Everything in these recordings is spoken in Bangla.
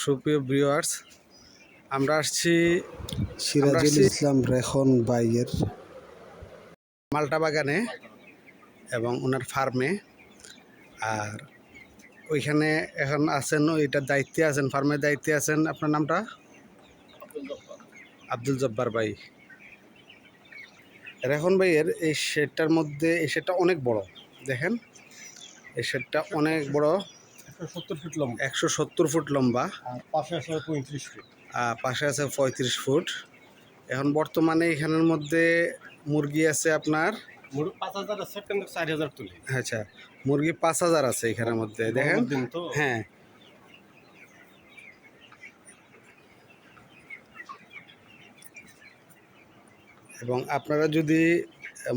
সুপ্রিয় ভিউয়ার্স আমরা আসছি সিরাজুল ইসলাম রেখন বাইয়ের মাল্টা বাগানে এবং ওনার ফার্মে। আর ওইখানে এখন আছেন ওইটার দায়িত্বে আছেন ফার্মের দায়িত্বে আছেন। আপনার নামটা? আব্দুল জব্বার। ভাই। রেখন ভাইয়ের এই শেডটার মধ্যে এই শেডটা অনেক বড় দেখেন? এই শেডটা অনেক বড়। সত্তর ফিট লম্বা। একশো সত্তর ফুট লম্বা। পাশে আছে পঁয়ত্রিশ ফিট। পাশে আছে পঁয়ত্রিশ ফুট। এখন বর্তমানে এখানের মধ্যে মুরগি আছে আপনার? আচ্ছা মুরগি পাঁচ হাজার আছে এখানের মধ্যে দেখেন। হ্যাঁ। এবং আপনারা যদি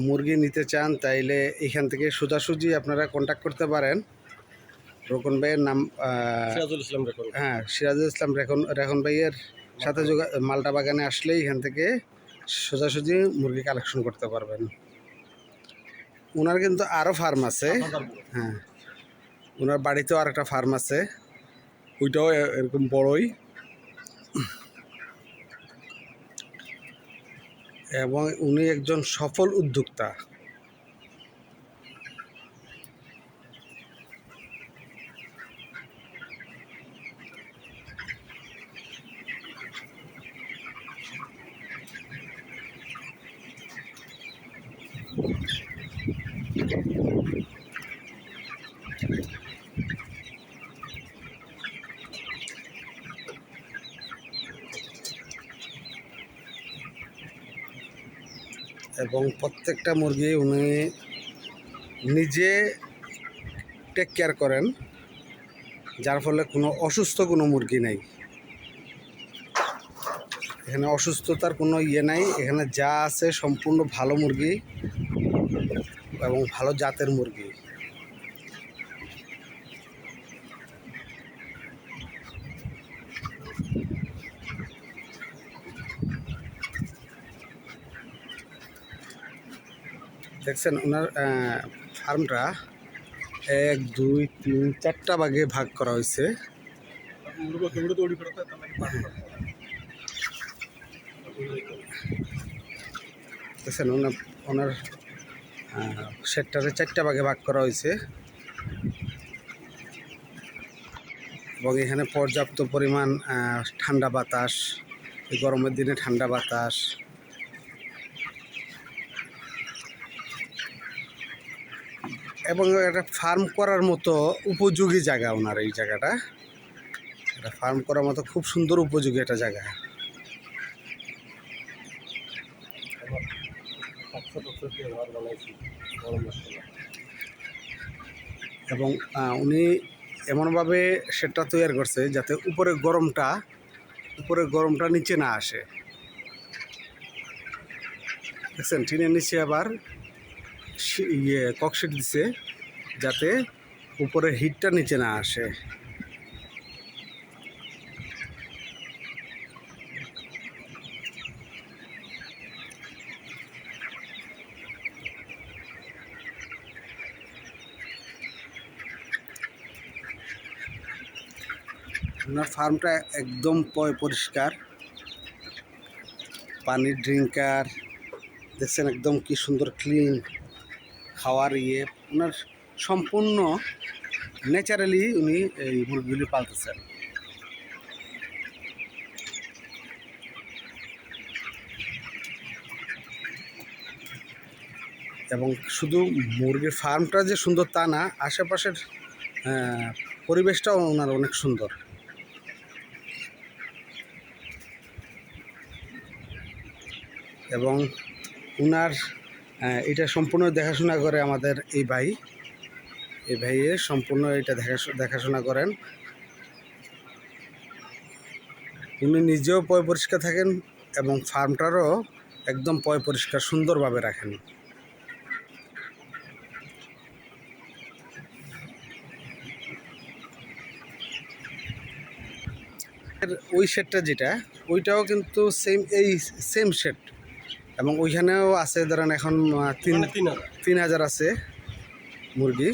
মুরগি নিতে চান তাইলে এখান থেকে সোজাসুজি আপনারা কন্ট্যাক্ট করতে পারেন। রোকন ভাইয়ের নাম সিরাজুল ইসলাম হ্যাঁ সিরাজুল ইসলাম রেখন রেখন ভাইয়ের সাথে মালটা বাগানে আসলেই এখান থেকে সোজাসুজি মুরগি কালেকশন করতে পারবেন। ওনার কিন্তু আরও ফার্ম আছে। হ্যাঁ ওনার বাড়িতেও আর একটা ফার্ম আছে। ওইটাও এরকম বড়ই। এবং উনি একজন সফল উদ্যোক্তা। এবং প্রত্যেকটা মুরগি উনি নিজে টেক কেয়ার করেন, যার ফলে কোনো অসুস্থ কোনো মুরগি নেই। এখানে অসুস্থতার কোনো ইয়ে নাই, এখানে যা আছে সম্পূর্ণ ভালো মুরগি এবং ভালো জাতের মুরগি। দেখছেন, ওনার ফার্মটা এক, দুই, তিন, চারটা ভাগে ভাগ করা হয়েছে। দেখছেন ওনার ওনার সেক্টরে চারটা ভাগে ভাগ করা হয়েছে। এবং এখানে পর্যাপ্ত পরিমাণ ঠান্ডা বাতাস গরমের দিনে ঠান্ডা বাতাস। এবং একটা ফার্ম করার মতো উপযোগী জায়গা ওনার এই জায়গাটা। এটা ফার্ম করার মতো খুব সুন্দর উপযোগী একটা জায়গা। এবং উনি এমনভাবে সেটা তৈরি করছে যাতে উপরে গরমটা উপরে গরমটা নিচে না আসে। দেখছেন, টিনের নিচে আবার ইয়ে ককশিট দিছে যাতে উপরে হিটটা নিচে না আসে। ওনার ফার্মটা একদম পরিষ্কার। পানির ড্রিঙ্কার, দেখছেন একদম কি সুন্দর ক্লিন খাওয়ার ইয়ে ওনার সম্পূর্ণ ন্যাচারালি উনি এই মুরগিগুলি পালতেছেন। এবং শুধু মুরগির ফার্মটা যে সুন্দর তা না আশেপাশের পরিবেশটাও ওনার অনেক সুন্দর। এবং আহ, এটা সম্পূর্ণ দেখাশোনা করে আমাদের এই ভাই। এই ভাইয়ে সম্পূর্ণ এটা দেখা দেখাশোনা করেন। উনি নিজেও পয় পরিষ্কার থাকেন এবং ফার্মটারও একদম পয় পরিষ্কার সুন্দরভাবে রাখেন। ওই শেডটা যেটা, ওইটাও কিন্তু সেম এই সেম শেড এবং ওইখানেও আছে ধরেন এখন তিন মানে তিন হাজার। আছে মুরগি।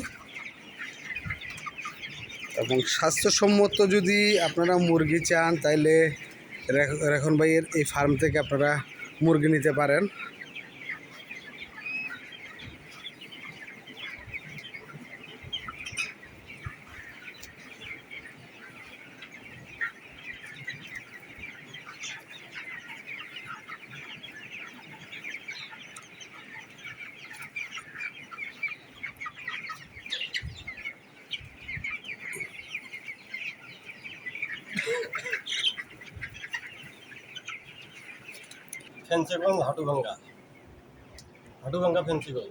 এবং স্বাস্থ্যসম্মত যদি আপনারা মুরগি চান তাইলে রেখ- রেখন ভাইয়ের এই ফার্ম থেকে আপনারা মুরগি নিতে পারেন। ফেন্সিগঞ্জ হাটুভাঙ্গা। হাটুভাঙ্গা ফেন্সিগঞ্জ।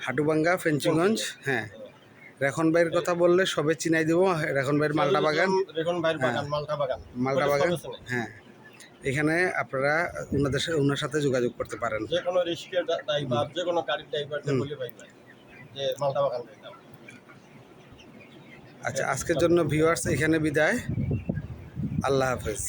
হাটুবাঙ্গা ফেঞ্চিগঞ্জ হ্যাঁ। রেখন ভাইয়ের কথা বললে সবে চিনাই দেবো রেখন ভাইয়ের মালটা বাগান। রেখন ভাইয়ের বাগান মালটা বাগান। মালটা বাগান হ্যাঁ। এখানে আপনারা ওনাদের সা- ওনার সাথে যোগাযোগ করতে পারেন। যে কোনো রিস্কের ড্রাইভার যে কোনো গাড়ির ড্রাইভার বলে পাইবে যে মালটা বাগান আচ্ছা আজকের জন্য ভিউয়ার্স এখানে বিদায়। আল্লাহ হাফেজ।